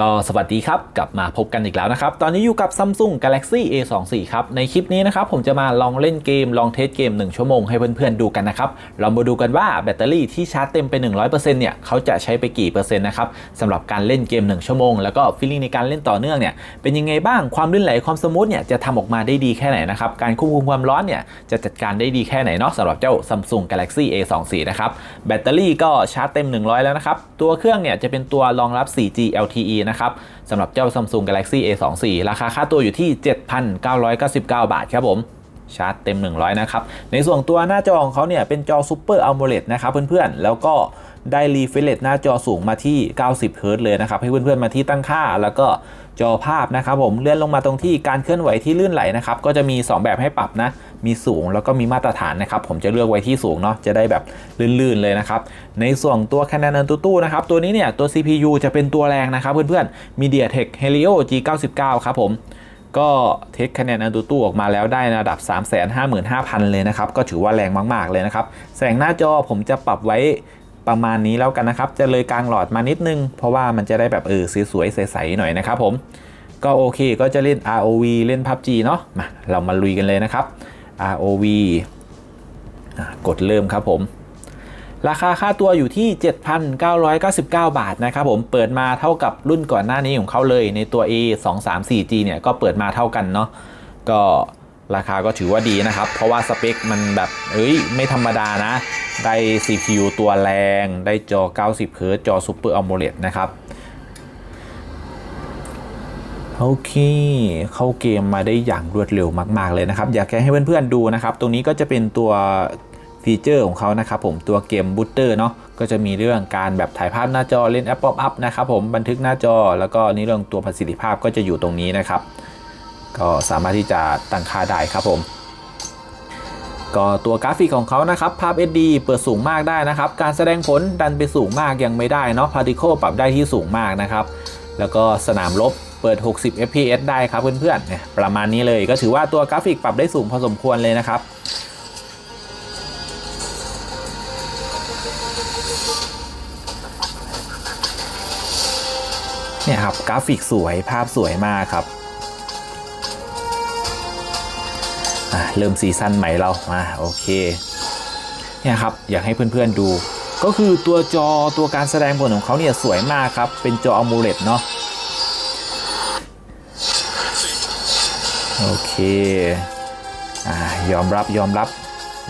ก็สวัสดีครับ กลับมาพบกันอีกแล้วนะครับ ตอนนี้อยู่กับ Samsung Galaxy A24 ครับ ในคลิปนี้นะครับ ผมจะมาลองเล่นเกม ลองเทสเกม 1 ชั่วโมงให้เพื่อนๆดูกันนะครับ เรามาดูกันว่าแบตเตอรี่ที่ชาร์จเต็มไป 100%เนี่ยเขาจะใช้ไปกี่เปอร์เซ็นต์นะครับสำหรับการเล่นเกม 1 ชั่วโมง แล้วก็ฟีลลิ่งในการเล่นต่อเนื่องเนี่ยเป็นยังไงบ้างความลื่นไหลความสมูทเนี่ยจะทำออกมาได้ดีแค่ไหนนะครับการควบคุมความร้อนเนี่ยจะจัดการได้ดีแค่ไหนเนาะสำหรับเจ้า Samsung Galaxy A24 นะครับแบตเตอรี่ก็ชาร์จเต็ม 100 แล้วนะครับตัวเครื่องเนี่ยจะเป็นตัวรองรับ 4G LTE นะครับสำหรับเจ้า Samsung Galaxy A24 ราคาค่าตัวอยู่ที่ 7,999 บาทครับผมชาร์จเต็ม 100 นะครับ ในส่วนตัวหน้าจอของเขาเนี่ย เป็นจอ Super AMOLED นะครับเพื่อนๆ แล้วก็ได้รีเฟรชหน้าจอสูงมาที่ 90 Hz เลยนะครับ ให้เพื่อนๆ มาที่ตั้งค่าแล้วก็ จอภาพนะครับผมเลื่อนลงมาตรงที่การเคลื่อนไหวที่ลื่นไหลนะครับก็จะมี 2 แบบให้ปรับนะมีสูงแล้วก็มีมาตรฐานนะครับผมจะเลือกไว้ที่สูงเนาะจะได้แบบลื่นๆเลยนะครับในส่วนตัว Canon AnTuTu นะครับตัวนี้เนี่ยตัว CPU จะเป็นตัวแรงนะครับเพื่อนๆ MediaTek Helio G99 ครับผมก็เทสคะแนนอันตูตู้ออกมาแล้วได้ระดับ 355,000 เลยนะครับ ก็ถือว่าแรงมาก ๆ เลยนะครับ แสงหน้าจอผมจะปรับไว้ ประมาณนี้แล้วกันนะครับ จะเลยกลางหลอดมานิดนึง เพราะว่ามันจะได้แบบเออสวยๆใสๆหน่อยนะครับผมก็โอเคก็จะเล่น ROV เล่น PUBG เนาะมาเรามาลุยกันเลยนะครับ ROV กดเริ่มครับผม ราคาค่าตัวอยู่ที่ 7,999 บาทนะครับผมเปิดมาเท่ากับรุ่นก่อนหน้านี้ของเขาเลยในตัว A 2 3 4 G เนี่ยก็เปิดมาเท่ากันเนาะก็ ราคาก็ถือว่าดีนะครับ เพราะว่าสเปคมันแบบเอ้ยไม่ธรรมดานะ ได้ CPU ตัวแรง ได้จอ 90 Hz จอ Super AMOLED นะครับโอเค เข้าเกมมาได้อย่างรวดเร็วมาก ๆ เลยนะครับ อยากให้เพื่อนๆดูนะครับ ตรงนี้ก็จะเป็นตัวฟีเจอร์ของเขานะครับผมตัวเกมบูตเตอร์เนาะก็จะมีเรื่องการแบบถ่ายภาพหน้าจอเล่นแอปป๊อปอัพนะครับผมบันทึกหน้าจอแล้วก็นี่เรื่องตัวประสิทธิภาพก็จะอยู่ตรงนี้นะครับ ก็สามารถที่จะตั้งค่าได้ครับผมก็ตัวกราฟิกของเขานะครับ ภาพ SD เปิดสูงมากได้นะครับ การแสดงผลดันไปสูงมากยังไม่ได้เนาะ Particle ปรับได้ที่สูงมากนะครับ แล้วก็สนามรบเปิด 60 fps ได้ครับเพื่อนๆเนี่ยประมาณนี้เลยก็ถือว่าตัวกราฟิกปรับได้สูงพอสมควรเลยนะครับเนี่ยครับกราฟิกสวยภาพสวยมากครับ อะเริ่มซีซั่นใหม่เรามาโอเคเนี่ยครับอยากให้เพื่อนๆดู ก็คือตัวจอตัวการแสดงผลของเขาเนี่ยสวยมากครับ เป็นจอ AMOLED เนาะโอเคอ่ายอมรับยอมรับ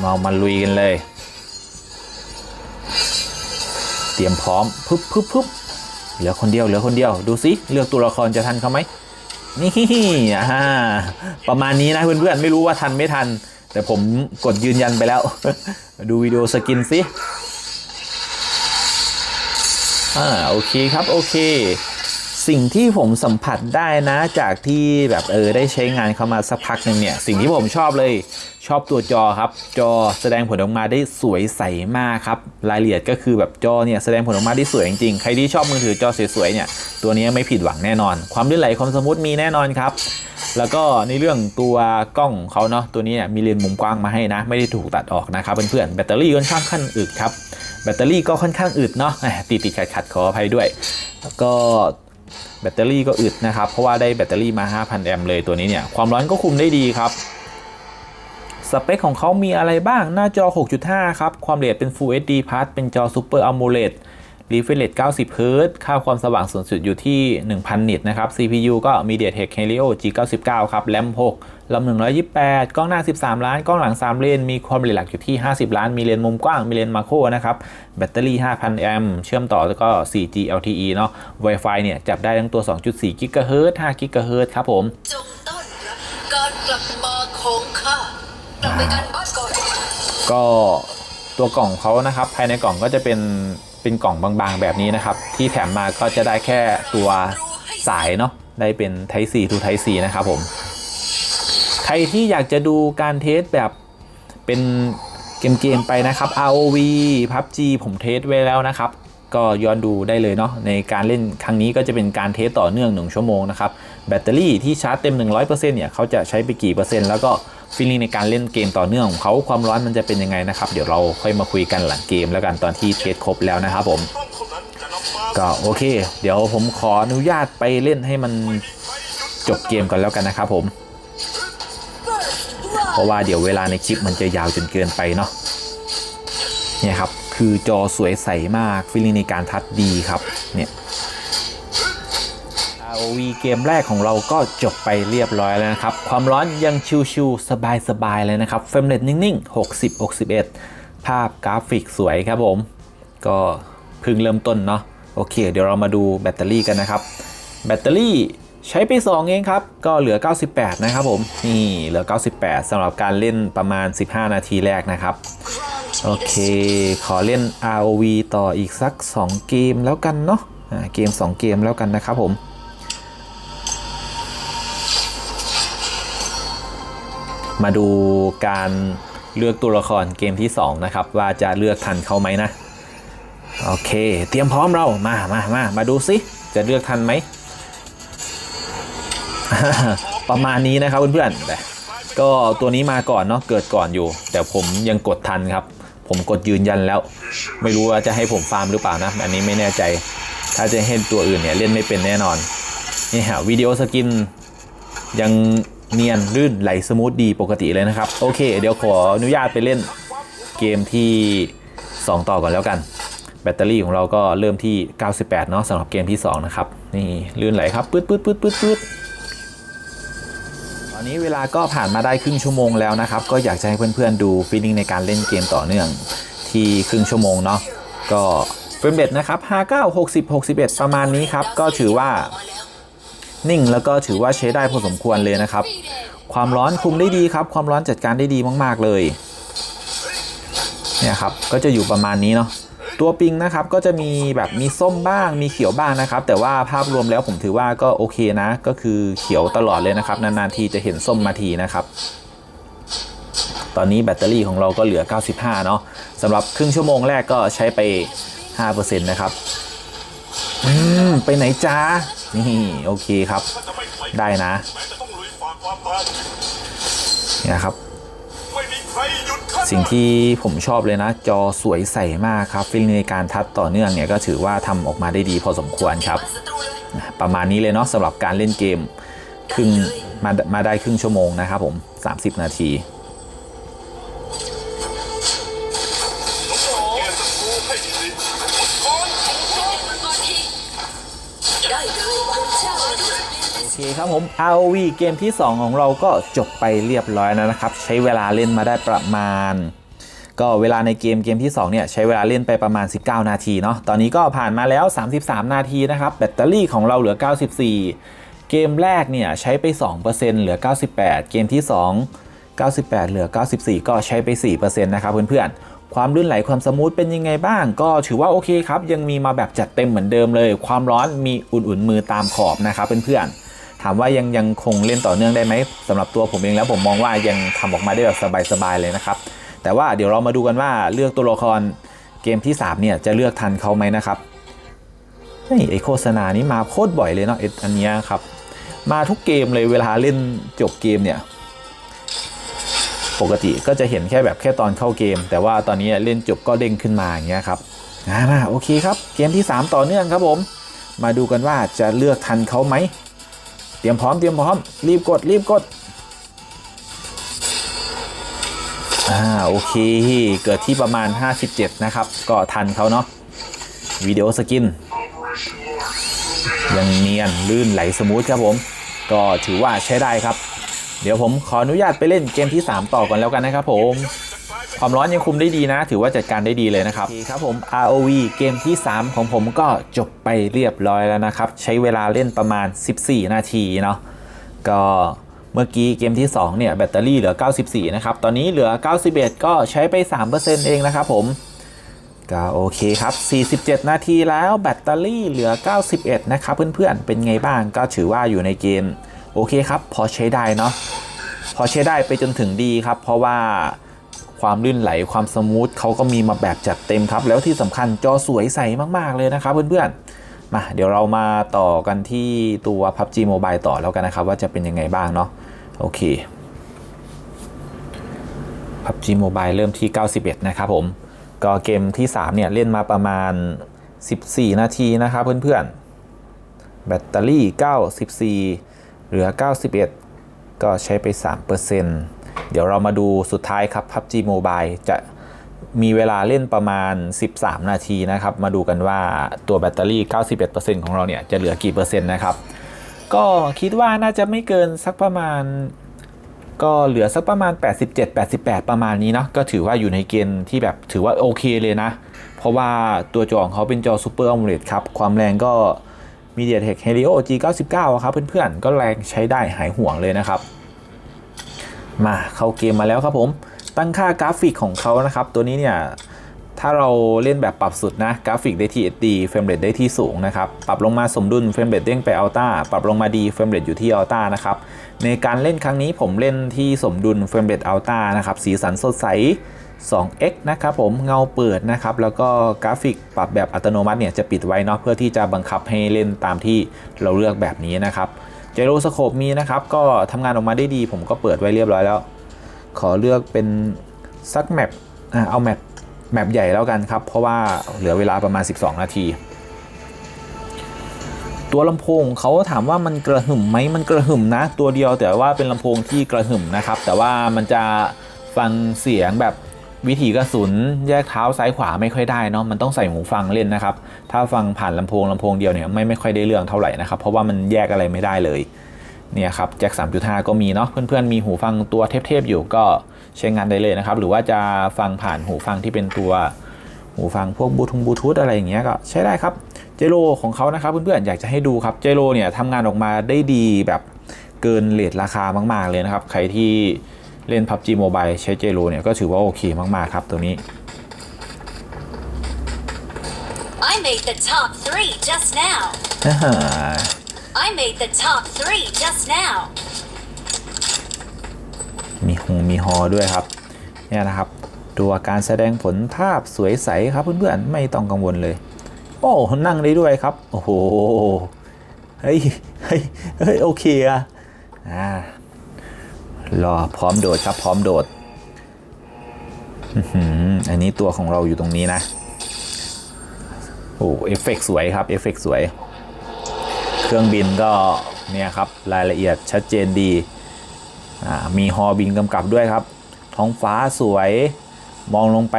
เรามาลุยกันเลย เตรียมพร้อมปึ๊บปึ๊บปึ๊บเหลือคนเดียวเหลือคนเดียวดูสิเลือกตัวละครจะทันเขาไหม นี่อ่าประมาณนี้นะเพื่อนๆ ไม่รู้ว่าทันไม่ทัน แต่ผมกดยืนยันไปแล้ว ดูวิดีโอสกินสิอ่าโอเคครับ โอเค สิ่งที่ผมสัมผัสได้นะจากที่แบบเออได้ใช้งานเข้ามาสักพักหนึ่งเนี่ย สิ่งที่ผมชอบเลยชอบตัวจอครับ จอแสดงผลออกมาได้สวยใสมากครับ รายละเอียดก็คือแบบจอเนี่ยแสดงผลออกมาได้สวยจริงๆ ใครที่ชอบมือถือจอสวยๆเนี่ยตัวนี้ไม่ผิดหวังแน่นอน ความลื่นไหลความสมูทมีแน่นอนครับ แล้วก็ในเรื่องตัวกล้องเขาเนาะตัวนี้มีเลนส์มุมกว้างมาให้นะ ไม่ได้ถูกตัดออกนะครับเพื่อนๆแบตเตอรี่ค่อนข้างขั้นอึดครับแบตเตอรี่ก็ค่อนข้างอึดเนาะติดติดขัดขัดขออภัยด้วย แล้วก็ แบตเตอรี่ก็อึดนะครับ เพราะว่าได้แบตเตอรี่มา 5,000 แอมป์เลยตัวนี้เนี่ย ความร้อนก็คุมได้ดีครับ สเปคของเขามีอะไรบ้าง หน้าจอ 6.5 ครับ ความละเอียดเป็น Full HD Plus เป็นจอ Super AMOLED refresh rate 90 Hz ค่าความสว่างสูงสุดอยู่ที่ 1,000 นิตนะครับ CPU ก็ MediaTek Helio G99 ครับ RAM 6 RAM 128 กล้องหน้า 13 ล้าน กล้องหลัง 3 เลน มีความละเอียดหลักอยู่ที่ 50 ล้าน มีเลนส์มุมกว้าง มีเลนส์มาโครนะครับ แบตเตอรี่ 5,000 แอมป์ เชื่อมต่อแล้วก็ 4G LTE เนาะ Wi-Fi เนี่ย จับได้ทั้งตัว 2.4 GHz 5 GHz ครับผมจงต้อนรับการกลับมาของข้ากลับไปกันบ้านก่อนก็ตัวกล่องเขานะครับ ภายในกล่องก็จะเป็น เป็นกล่องบางๆ แบบนี้นะครับ ที่แถมมาก็จะได้แค่ตัวสายเนาะได้เป็น Type C to Type C นะครับผม ใครที่อยากจะดูการเทสแบบเป็นเกมๆไปนะครับ ROV PUBG ผมเทสไว้แล้วนะครับ ก็ย้อนดูได้เลยเนาะในการเล่นครั้งนี้ก็จะเป็นการเทสต่อเนื่อง 1 ชั่วโมงนะครับ แบตเตอรี่ที่ชาร์จเต็ม 100%เนี่ยเขาจะใช้ไปกี่เปอร์เซ็นต์แล้วก็ ฟีลลิ่งในการเล่นเกมต่อเนื่องของเขาความร้อนมันจะเป็นยังไงนะครับ เดี๋ยวเราค่อยมาคุยกันหลังเกมแล้วกันตอนที่เทสครบแล้วนะครับผมก็โอเค เดี๋ยวผมขออนุญาตไปเล่นให้มันจบเกมก่อนแล้วกันนะครับผม เพราะว่าเดี๋ยวเวลาในคลิปมันจะยาวจนเกินไปเนาะเนี่ยครับ คือจอสวยใสมากฟีลลิ่งในการทัดดีครับเนี่ย ROV เกมแรกของเราก็จบไปเรียบร้อยแล้วนะครับ ความร้อนยังชิวๆสบายๆเลยนะครับเฟรมเรทนิ่งๆ 60 61 ภาพกราฟิกสวยครับผม ก็เพิ่งเริ่มต้นเนาะโอเค เดี๋ยวเรามาดูแบตเตอรี่กันนะครับ แบตเตอรี่ใช้ไป 2 เองครับ ก็เหลือ 98 นะครับผม นี่เหลือ 98สำหรับการเล่นประมาณ 15 นาทีแรกนะครับ โอเค ขอเล่น ROV ต่ออีกสัก 2 เกมแล้วกันเนาะเกม 2 เกมแล้วกันนะครับผม มาดูการเลือกตัวละครเกมที่ 2 นะครับ ว่าจะเลือกทันเขาไหมนะ โอเค เตรียมพร้อมเรามามามามาดูซิจะเลือกทันไหม ประมาณนี้นะครับเพื่อนๆแต่ก็ตัวนี้มาก่อนเนาะเกิดก่อนอยู่ แต่ผมยังกดทันครับ ผมกดยืนยันแล้ว ไม่รู้ว่าจะให้ผมฟาร์มหรือเปล่านะ อันนี้ไม่แน่ใจ ถ้าจะให้ตัวอื่นเนี่ยเล่นไม่เป็นแน่นอนนี่ฮะวิดีโอสกินยัง เนียนลื่นไหลสมูทดีปกติเลยนะครับ โอเค เดี๋ยวขออนุญาตไปเล่นเกมที่ 2 ต่อก่อนแล้วกัน แบตเตอรี่ของเราก็เริ่มที่ 98 เนาะสำหรับเกมที่ 2 นะครับ นี่ลื่นไหลครับปื๊ดปื๊ดปื๊ดปื๊ดปื๊ดตอนนี้เวลาก็ผ่านมาได้ครึ่งชั่วโมงแล้วนะครับ ก็อยากจะให้เพื่อนๆดูฟีลลิ่งในการเล่นเกมต่อเนื่องที่ครึ่งชั่วโมงเนาะก็เฟรมเรทนะครับ 59 60 61 ประมาณนี้ครับ ก็ถือว่า นิ่งแล้วก็ถือว่าใช้ได้พอสมควรเลยนะครับ ความร้อนคุมได้ดีครับ ความร้อนจัดการได้ดีมาก ๆ เลยเนี่ยครับก็จะอยู่ประมาณนี้เนาะตัวปิงนะครับก็จะมีแบบมีส้มบ้างมีเขียวบ้างนะครับ แต่ว่าภาพรวมแล้วผมถือว่าก็โอเคนะ ก็คือเขียวตลอดเลยนะครับ นานๆทีจะเห็นส้มมาทีนะครับ ตอนนี้แบตเตอรี่ของเราก็เหลือ 95 เนาะสำหรับครึ่งชั่วโมงแรกก็ใช้ไป 5%นะครับ อืมไปไหนจ้านี่โอเคครับ ได้นะเนี่ยครับ สิ่งที่ผมชอบเลยนะ จอสวยใสมากครับฟิลในการทัดต่อเนื่องเนี่ยก็ถือว่าทำออกมาได้ดีพอสมควรครับ ประมาณนี้เลยเนาะสำหรับการเล่นเกมครึ่งมามาได้ครึ่งชั่วโมงนะครับผม 30 นาที เคครับผม ROV เกมที่ 2 ของเราก็จบไปเรียบร้อยแล้วนะครับ ใช้เวลาเล่นมาได้ประมาณ ก็เวลาในเกมเกมที่ 2 เนี่ย ใช้เวลาเล่นไปประมาณ 19 นาทีเนาะตอนนี้ก็ผ่านมาแล้ว 33 นาทีนะครับ แบตเตอรี่ของเราเหลือ 94 เกมแรกเนี่ย ใช้ไป 2%เหลือ 98 เกมที่ 2 98 เหลือ 94 ก็ใช้ไป 4%นะครับเพื่อนๆความลื่นไหลความสมูทเป็นยังไงบ้าง ก็ถือว่าโอเคครับ ยังมีมาแบบจัดเต็มเหมือนเดิมเลย ความร้อนมีอุ่นๆมือตามขอบนะครับเพื่อนๆ ถามว่ายังยังคงเล่นต่อเนื่องได้ไหมสำหรับตัวผมเองแล้วผมมองว่ายังทำออกมาได้แบบสบายๆเลยนะครับ แต่ว่าเดี๋ยวเรามาดูกันว่าเลือกตัวละครเกมที่ 3 เนี่ยจะเลือกทันเขาไหมนะครับนี่ไอโฆษณานี้มาโคตรบ่อยเลยเนาะไออันนี้ครับ มาทุกเกมเลยเวลาเล่นจบเกมเนี่ยปกติก็จะเห็นแค่แบบแค่ตอนเข้าเกม แต่ว่าตอนนี้เล่นจบก็เด้งขึ้นมาอย่างเงี้ยครับอ่ามาโอเคครับ เกมที่ 3 ต่อเนื่องครับผม มาดูกันว่าจะเลือกทันเขาไหม รียมพร้อมเตรียมพร้อม รีบกดรีบกดอ่าโอเค เกิดที่ประมาณ 57 นะครับ ก็ทันเขาเนาะวิดีโอสกิน ยังเนียนลื่นไหลสมูทครับผม ก็ถือว่าใช้ได้ครับ เดี๋ยวผมขออนุญาตไปเล่นเกมที่ 3 ต่อก่อนแล้วกันนะครับผม ความร้อนยังคุมได้ดีนะ ถือว่าจัดการได้ดีเลยนะครับโอเคครับผม ROV เกมที่ 3 ของผมก็จบไปเรียบร้อยแล้วนะครับ ใช้เวลาเล่นประมาณ 14 นาทีเนาะก็เมื่อกี้เกมที่ 2 เนี่ย แบตเตอรี่เหลือ 94 นะครับ ตอนนี้เหลือ 91 ก็ใช้ไป 3%เองนะครับผมก็โอเคครับ 47 นาทีแล้วแบตเตอรี่เหลือ 91 นะครับเพื่อนๆ เป็นไงบ้างก็ถือว่าอยู่ในเกม โอเคครับ พอใช้ได้เนาะพอใช้ได้ไปจนถึงดีครับ เพราะว่า ความลื่นไหลความสมูทเขาก็มีมาแบบจัดเต็มครับ แล้วที่สำคัญจอสวยใสมากๆเลยนะครับเพื่อนๆมาเดี๋ยวเรามาต่อกันที่ตัว PUBG Mobile ต่อแล้วกันนะครับ ว่าจะเป็นยังไงบ้างเนาะโอเค PUBG Mobile เริ่มที่ 91 นะครับผม ก็เกมที่ 3 เนี่ย เล่นมาประมาณ 14 นาทีนะครับเพื่อนๆ แบตเตอรี่ 94 เหลือ 91 ก็ใช้ไป 3%เเดี๋ยวเรามาดูสุดท้ายครับ PUBG Mobile จะมีเวลาเล่นประมาณ 13 นาทีนะครับ มาดูกันว่าตัวแบตเตอรี่ 91%ของเราเนี่ยจะเหลือกี่เปอร์เซ็นต์นะครับ ก็คิดว่าน่าจะไม่เกินสักประมาณ ก็เหลือสักประมาณ 87 88 ประมาณนี้เนาะก็ถือว่าอยู่ในเกณฑ์ที่แบบถือว่าโอเคเลยนะ เพราะว่าตัวจอของเขาเป็นจอ Super AMOLED ครับ ความแรงก็ MediaTek Helio G99 อะครับเพื่อนๆ ก็แรงใช้ได้หายห่วงเลยนะครับ มาเข้าเกมมาแล้วครับผม ตั้งค่ากราฟิกของเขานะครับ ตัวนี้เนี่ย ถ้าเราเล่นแบบปรับสุดนะ กราฟิกได้ที่ HD เฟรมเรทได้ที่สูงนะครับ ปรับลงมาสมดุลเฟรมเรทเด้งไปอัลต้าปรับลงมาดีเฟรมเรทอยู่ที่อัลต้านะครับ ในการเล่นครั้งนี้ผมเล่นที่สมดุลเฟรมเรทอัลต้านะครับ สีสันสดใส 2x นะครับผมเงาเปิดนะครับ แล้วก็กราฟิกปรับแบบอัตโนมัติเนี่ยจะปิดไว้เนาะเพื่อที่จะบังคับให้เล่นตามที่เราเลือกแบบนี้นะครับ จโรสโคปมีนะครับ ก็ทำงานออกมาได้ดี ผมก็เปิดไว้เรียบร้อยแล้ว ขอเลือกเป็นสักแมปเอาแมปแมปใหญ่แล้วกันครับ เพราะว่าเหลือเวลาประมาณ 12 นาที ตัวลำโพงเขาถามว่ามันกระหึ่มไหมมันกระหึ่มนะ ตัวเดียวแต่ว่าเป็นลำโพงที่กระหึ่มนะครับ แต่ว่ามันจะฟังเสียงแบบ วิถีกระสุนแยกเท้าซ้ายขวาไม่ค่อยได้เนาะมันต้องใส่หูฟังเล่นนะครับ ถ้าฟังผ่านลำโพงลำโพงเดียวเนี่ยไม่ไม่ค่อยได้เรื่องเท่าไหร่นะครับ เพราะว่ามันแยกอะไรไม่ได้เลยเนี่ยครับแจ็ค3.5 ก็มีเนาะเพื่อนๆ มีหูฟังตัวเทพๆอยู่ก็ใช้งานได้เลยนะครับ หรือว่าจะฟังผ่านหูฟังที่เป็นตัวหูฟังพวกบลูทูธบลูทูธอะไรอย่างเงี้ยก็ใช้ได้ครับเจโรของเขานะครับเพื่อนๆอยากจะให้ดูครับเจโรเนี่ยทำงานออกมาได้ดีแบบเกินเลทราคามาก ๆเลยนะครับ ใครที่ เล่น PUBG Mobile ใช้เจโรเนี่ยก็ถือว่าโอเคมากๆครับตัวนี้ I made the top three just now. I made the top three just now. มีหงมีฮอด้วยครับ เนี่ยนะครับ ตัวการแสดงผลภาพสวยใสครับเพื่อนๆ ไม่ต้องกังวลเลย โอ้ นั่งได้ด้วยครับ โอ้โห เฮ้ย เฮ้ย เฮ้ย โอเคอะอ่า รอพร้อมโดดครับพร้อมโดดอืมอันนี้ตัวของเราอยู่ตรงนี้นะ โอ้เอฟเฟกต์สวยครับเอฟเฟกต์สวย เครื่องบินก็เนี่ยครับรายละเอียดชัดเจนดี มีฮอบินกำกับด้วยครับ ท้องฟ้าสวย มองลงไป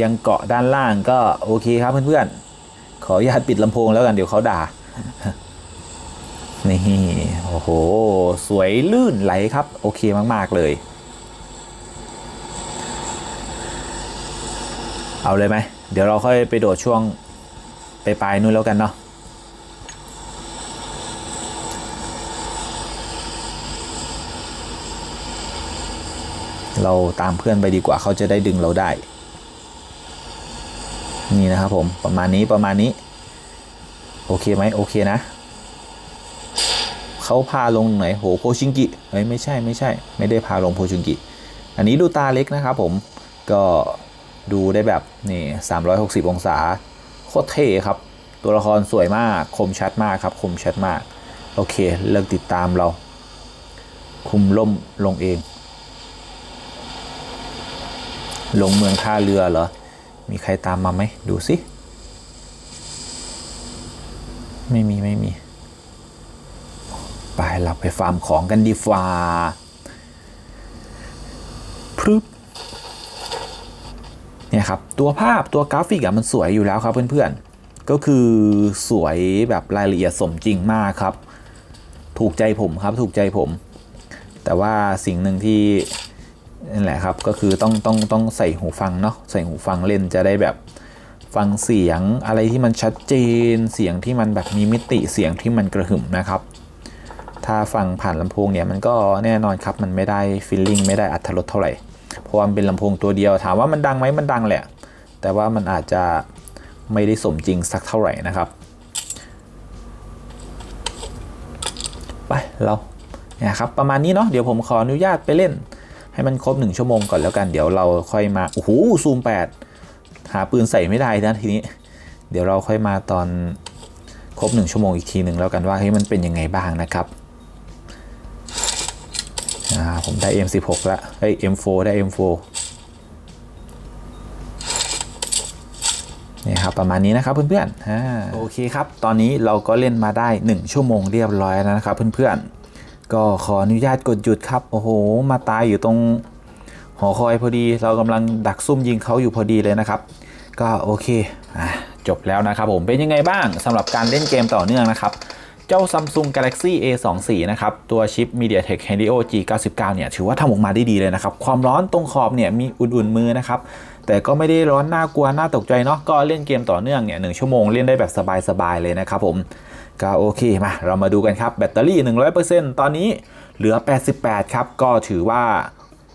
ยังเกาะด้านล่างก็โอเคครับเพื่อนๆ ขออนุญาตปิดลำโพงแล้วกันเดี๋ยวเขาด่า นี่โอ้โห สวยลื่นไหลครับ โอเคมากๆเลย เอาเลยไหม เดี๋ยวเราค่อยไปโดดช่วงไปปลายนู่นแล้วกันเนาะเราตามเพื่อนไปดีกว่าเขาจะได้ดึงเราได้ นี่นะครับผมประมาณนี้ประมาณนี้ โอเคไหมโอเคนะ เขาพาลงไหนโหโพชิงกิเฮ้ยไม่ใช่ไม่ใช่ ไม่ได้พาลงโพชิงกิ อันนี้ดูตาเล็กนะครับผมก็ดูได้แบบนี่360 องศา โคตรเท่ครับ ตัวละครสวยมากคมชัดมากครับคมชัดมาก โอเคเลิกติดตามเรา คุมล่มลงเอง ลงเมืองท่าเรือเหรอ มีใครตามมาไหมดูสิ ไม่มีไม่มี ไปเราไปฟาร์มของกันดีฟ้าพรึบเนี่ยครับ ตัวภาพตัวกราฟิกอะมันสวยอยู่แล้วครับเพื่อนๆ ก็คือสวยแบบรายละเอียดสมจริงมากครับ ถูกใจผมครับถูกใจผม แต่ว่าสิ่งหนึ่งที่นั่นแหละครับก็คือต้องต้องต้องใส่หูฟังเนาะใส่หูฟังเล่นจะได้แบบฟังเสียงอะไรที่มันชัดเจน เสียงที่มันแบบมีมิติเสียงที่มันกระหึ่มนะครับ ถ้าฟังผ่านลำโพงเนี่ยมันก็แน่นอนครับมันไม่ได้ฟีลลิ่งไม่ได้อัตรสเท่าไหร่เพราะมันเป็นลำโพงตัวเดียวถามว่ามันดังไหมมันดังแหละ แต่ว่ามันอาจจะไม่ได้สมจริงสักเท่าไหร่นะครับ ไปเราเนี่ยครับประมาณนี้เนาะเดี๋ยวผมขออนุญาตไปเล่น ให้มันครบ 1 ชั่วโมงก่อนแล้วกันเดี๋ยวเราค่อยมาโอ้โหซูม 8 หาปืนใส่ไม่ได้นะทีนี้ เดี๋ยวเราค่อยมาตอนครบ 1 ชั่วโมงอีกทีหนึ่งแล้วกันว่าเฮ้ยมันเป็นยังไงบ้างนะครับ ผมได้ M16 ละเฮ้ย M4 ได้ M4 นี่ครับประมาณนี้นะครับเพื่อนๆโอเคครับตอนนี้เราก็เล่นมาได้ 1 ชั่วโมงเรียบร้อยแล้วนะครับเพื่อนๆ ก็ขออนุญาตกดหยุดครับ โอ้โห มาตายอยู่ตรงหอคอยพอดีเรากำลังดักซุ่มยิงเขาอยู่พอดีเลยนะครับ ก็โอเคอะจบแล้วนะครับผมเป็นยังไงบ้างสำหรับการเล่นเกมต่อเนื่องนะครับ เจ้า Samsung Galaxy A24 นะครับ ตัวชิป MediaTek Helio G99 เนี่ย ถือว่าทำออกมาได้ดีเลยนะครับ ความร้อนตรงขอบเนี่ย มีอุ่นๆมือนะครับ แต่ก็ไม่ได้ร้อนน่ากลัว น่าตกใจเนาะก็เล่นเกมต่อเนื่องเนี่ยหชั่วโมงเล่นได้แบบสบายๆเลยนะครับผมก็โอเคมา เรามาดูกันครับ แบตเตอรี่ 100%ตอนนี้เหลือ 88 ครับ ก็ถือว่า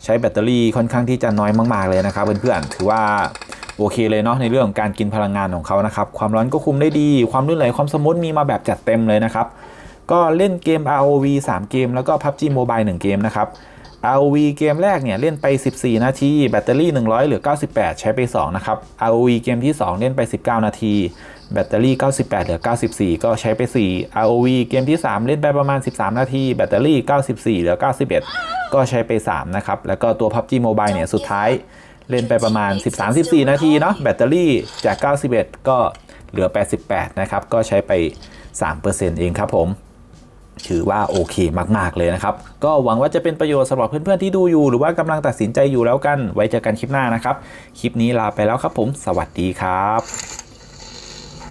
ใช้แบตเตอรี่ค่อนข้างที่จะน้อยมาก ๆเลยนะครับเพื่อนๆถือว่า โอเคเลยเนาะในเรื่องของการกินพลังงานของเขานะครับ ความร้อนก็คุมได้ดี ความลื่นไหลความสมูทมีมาแบบจัดเต็มเลยนะครับ ก็เล่นเกม ROV 3 เกม แล้วก็ PUBG Mobile 1 เกมนะครับ ROV เกมแรกเนี่ยเล่นไป 14 นาที แบตเตอรี่ 100เหลือ 98 ใช้ไป 2 นะครับ ROV เกมที่ 2 เล่นไป 19 นาที แบตเตอรี่ 98 เหลือ 94 ก็ใช้ไป 4 ROV เกมที่ 3 เล่นไปประมาณ 13 นาที แบตเตอรี่ 94 เหลือ 91 ก็ใช้ไป 3 นะครับ แล้วก็ตัว PUBG Mobile เนี่ยสุดท้าย เล่นไปประมาณ 13-14 นาทีเนาะแบตเตอรี่จาก 91 ก็เหลือ 88 นะครับ ก็ใช้ไป 3%เองครับผมถือว่าโอเคมาก ๆ เลยนะครับ ก็หวังว่าจะเป็นประโยชน์สำหรับเพื่อนๆที่ดูอยู่ หรือว่ากำลังตัดสินใจอยู่แล้วกัน ไว้เจอกันคลิปหน้านะครับ คลิปนี้ลาไปแล้วครับผม สวัสดีครับ